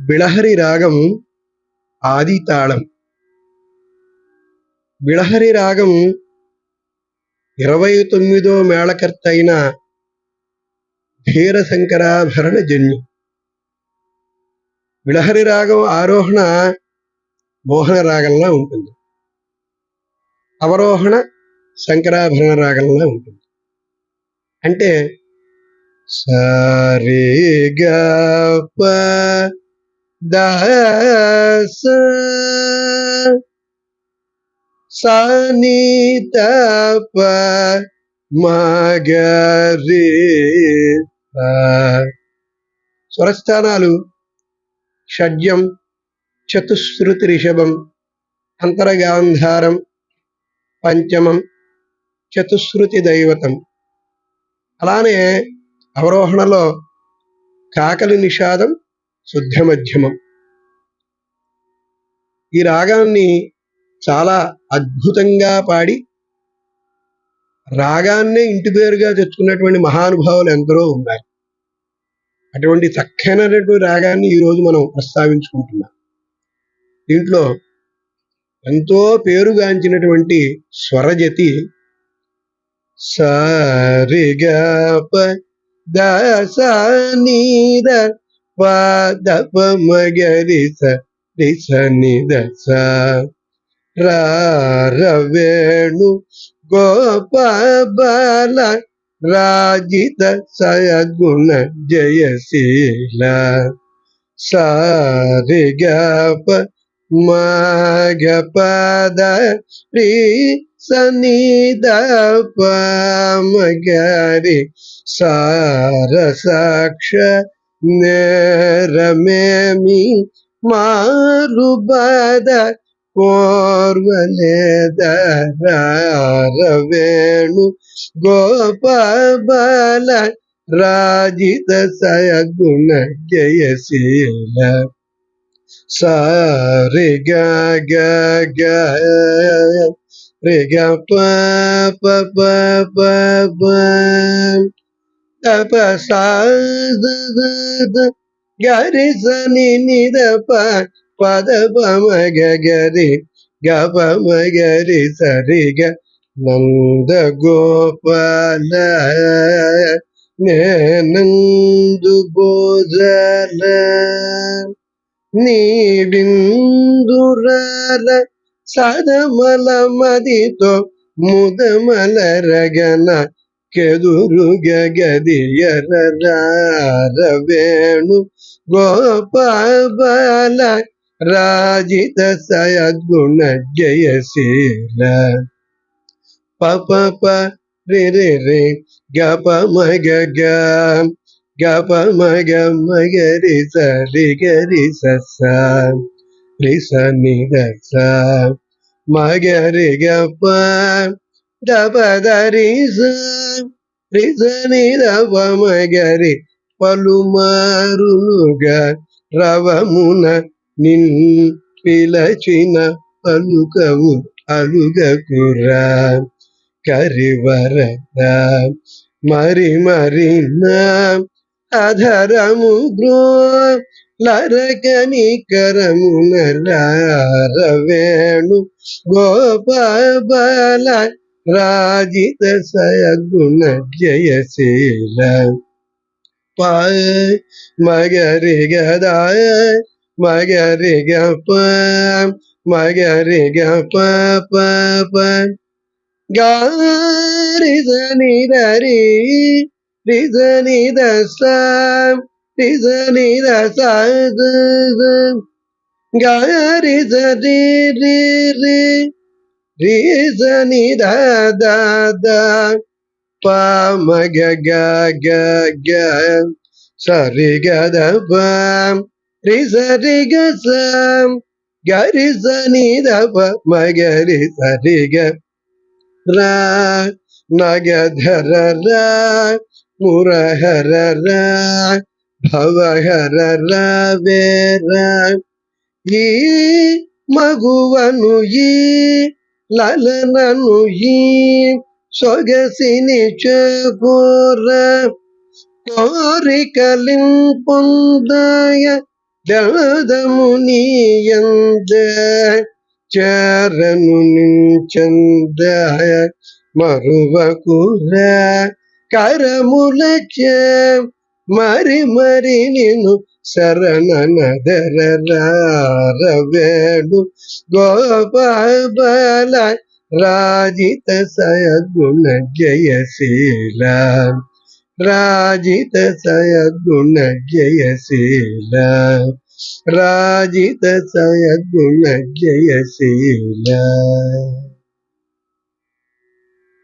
బిళహరి రాగం ఆది తాళం బిళహరి రాగం ఇరవై తొమ్మిదో మేళకర్త అయిన ధీరశంకరాభరణ జన్యు బిళహరి రాగం ఆరోహణ మోహన రాగంలా ఉంటుంది. అవరోహణ శంకరాభరణ రాగంలా ఉంటుంది. అంటే సరిగా గప దాస తప మగరి స్వరస్థానాలు షడ్జం చతుశ్రుతి రిషభం అంతరగాంధారం పంచమం చతుశ్రుతి దైవతం అలానే అవరోహణలో కాకలి నిషాదం శుద్ధ మధ్యమం. ఈ రాగాన్ని చాలా అద్భుతంగా పాడి రాగాన్నే ఇంటి పేరుగా తెచ్చుకున్నటువంటి మహానుభావులు ఎందరో ఉన్నారు. అటువంటి చక్కనటువంటి రాగాన్ని ఈరోజు మనం ప్రస్తావించుకుంటున్నాం. దీంట్లో ఎంతో పేరుగాంచినటువంటి స్వరజతి సరిగప దస నీద పదప మగరి రిస నిదస రారవేణు గోప బల రాజిత సయగుణ జయశీల సారి గప మాఘ పద రీ సనిద మగరి సారసాక్ష నేరమేమి మారుబద కోర్వలేదరారవేణు గోపబల రాజిత సయగుణ జయశీల సారి గ గ గ రి గ ప ప ప ప ಗರಿ ಸನಿ ನಿದ ಪ ಪದ ಪಮ ಗರಿ ಗಮ ಗರಿ ಸರಿ ಗ ನಂದ ಗೋಪಾಲ ನಂದು ಬೋಜಲ ನೀಡಿಂದುರಲ ಸದಮಲ ಮದಿತೋ ಮುದಮಲ ರಗನ గ నంద గోపాల నేనందు గోజల నీ బిందురాల సదమల మదితో ముదమలరగన కెదురుగ గదియరవేణు గోపాల రాజిత సయగుణ జయశీల పప ప రి రి రి గ ప మగ గ గ ప మగ మగ రి స రి గ రి స స రి స ని ద స మగ రి గ ప ద ప ద రి స రి స ని ద ప మగ రి పలుమారునుగా రవమున నిన్ పిలచిన పలుకవు అలుగకురా కరివరద మరి మరి నా అధరము గ్రో లరకని కరమున లారవేణు గోపాల രാജിത സയഗുണ ജയശീല മകരി ഗതായ മകരി ഗപ്പ മകരി ഗപ്പ ഗാരിതനിതരി ரிசனிதசாம் ரிசனிதசாது காரிசரி ರೀಸನಿ ದ ಪ ಮಗ ಗ ಗ ಗ ಸರಿ ಗ ದ ಪ ರಿ ಸರಿ ಗ ಸ ಗ ರಿ ಸ ನಿ ದ ಪ ಮಗ ರಿ ಸರಿ ಗ ರ ನಗ ಧರ ರ ಮುರ ಹರ ರ ಭವ ಹರ ರ ವೇರ ಈ ಮಗುವನು ಈ ಲಲನನುಯಿ ಸೊಗಸಿನಿ ಚೂರ ಕೋರಿಕಲಿನ್ ಪೊಂದಾಯ ಬೆಳದ ಮುನಿಯಂದ ಚರನು ನಿಂಚಂದ ಮರುವಕುರ ಕರಮುಲಕ್ಕೆ వేర మరి మరి నిన్ను శరణనదరవేడు గోపాల రాజిత సయగుణ జయశీల రాజిత సయగుణ జయశీల రాజిత సయగుణ జయశీల